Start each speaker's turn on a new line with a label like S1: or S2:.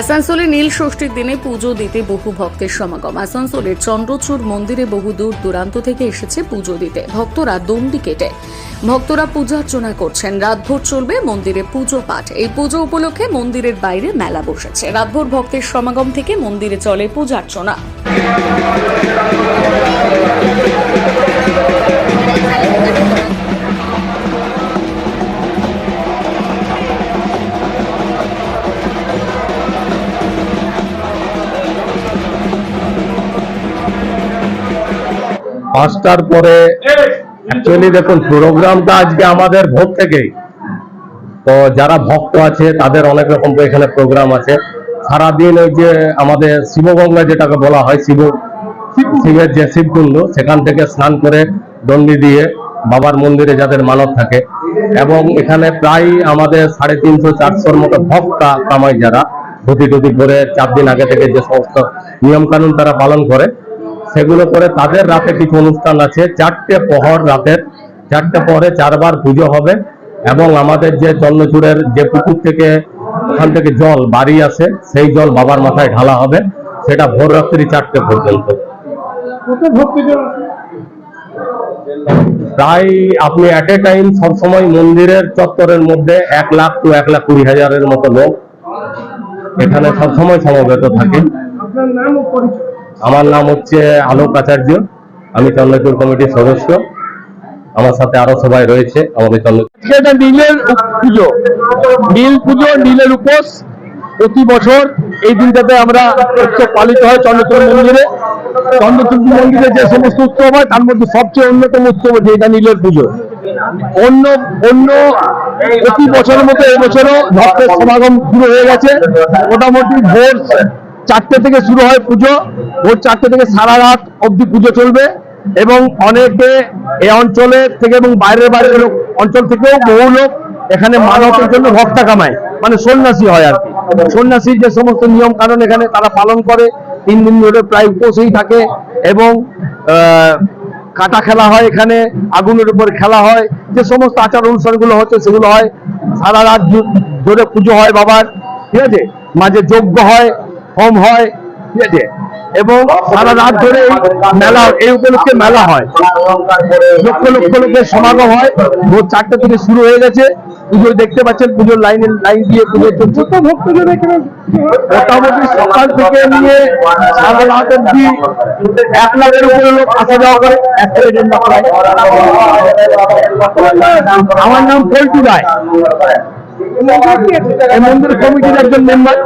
S1: আসানসোলে নীল ষষ্ঠীর দিনে পুজো দিতে বহু ভক্তের সমাগম। আসানসোলের চন্দ্রচূড় মন্দিরে বহু দূর দূরান্ত থেকে এসেছে পুজো দিতে। ভক্তরা দণ্ডি কেটে ভক্তরা পূজা অর্চনা করছেন। রাতভর চলবে মন্দিরে পুজো পাঠ। এই পুজো উপলক্ষে মন্দিরের বাইরে মেলা বসেছে। রাতভর ভক্তের সমাগম থেকে মন্দিরে চলে পূজা
S2: পাঁচটার পরে অ্যাকচুয়ালি দেখুন প্রোগ্রামটা আজকে আমাদের ভোর থেকেই। তো যারা ভক্ত আছে, তাদের অনেক রকম এখানে প্রোগ্রাম আছে। সারাদিন ওই যে আমাদের শিবগঙ্গা যেটাকে বলা হয়, শিব শিবের যে শিবকুণ্ড, সেখান থেকে স্নান করে দণ্ডি দিয়ে বাবার মন্দিরে যাদের মানত থাকে। এবং এখানে প্রায় আমাদের সাড়ে তিনশো, চারশোর মতো ভক্তা কামাই যারা। ধুতি টুতি পরে চার দিন আগে থেকে যে সমস্ত নিয়ম কানুন তারা পালন করে। সেগুলো করে তাদের রাতে কিছু অনুষ্ঠান আছে। চারটে প্রহর রাতের। চারটে পরে চারবার পুজো হবে এবং আমাদের যে চন্দ্রচূড়ের যে পুকুর থেকে ওখান থেকে জল বাড়ি আসে, সেই জল বাবার মাথায় ঢালা হবে। সেটা ভোর রাত্রি চারটে পর্যন্ত। প্রায় আপনি অ্যাট এ টাইম সবসময় মন্দিরের চত্বরের মধ্যে এক লাখ টু এক লাখ কুড়ি হাজারের মতো লোক এখানে সবসময় সমবেত থাকে।
S3: আপনার নাম পরিচয়।
S2: আমার নাম হচ্ছে আলোক আচার্য। আমি চন্দ্রপুর কমিটির সদস্য। আমার সাথে আরও সবাই রয়েছে। আমাদের চন্দ্র
S4: আজকে এটা নীলের পুজো। নীল পুজো, নীলের উপোস। প্রতি বছর এই দিনটাতে আমরা উৎসব পালিত হয় চন্দ্রচূড় মন্দিরে। চন্দ্রচূড় মন্দিরে যে সমস্ত উৎসব হয়, তার মধ্যে সবচেয়ে অন্যতম উৎসব হচ্ছে এটা নীলের পুজো। অন্য অন্য প্রতি বছরের মতো এবছরও ভক্তের সমাগম শুরু হয়ে গেছে। মোটামুটি ভোর চারটে থেকে শুরু হয় পুজো। ভোর চারটে থেকে সারা রাত অবধি পুজো চলবে এবং অনেকে এই অঞ্চলের থেকে এবং বাইরের বাইরের লোক, অঞ্চল থেকেও বহু লোক এখানে মানবের জন্য ভক্তা কামায়। মানে সন্ন্যাসী হয় আর কি। সন্ন্যাসীর যে সমস্ত নিয়ম কানুন এখানে তারা পালন করে, তিন দিন ধরে প্রায় উপসেই থাকে এবং কাটা খেলা হয় এখানে, আগুনের উপর খেলা হয়, যে সমস্ত আচার অনুষ্ঠানগুলো হচ্ছে সেগুলো হয়। সারা রাত ধরে পুজো হয় বাবার, ঠিক আছে? মাঝে যজ্ঞ হয়, হোম হয়, ঠিক আছে? এবং সারা রাত ধরে এই মেলা, এই উপলক্ষে মেলা হয়। লক্ষ লক্ষ লোকের সমাগম হয়। ভোর চারটে থেকে শুরু হয়ে গেছে। পুজো দেখতে পাচ্ছেন, পুজোর লাইনে, লাইন দিয়ে পুজো চলছে। মোটামুটি সকাল থেকে নিয়ে সারা রাত অব্দি এক লাখের উপরে লোক আসা যাওয়া করে। আমার নাম পল্টু রায়। এই মন্দির কমিটির একজন মেম্বার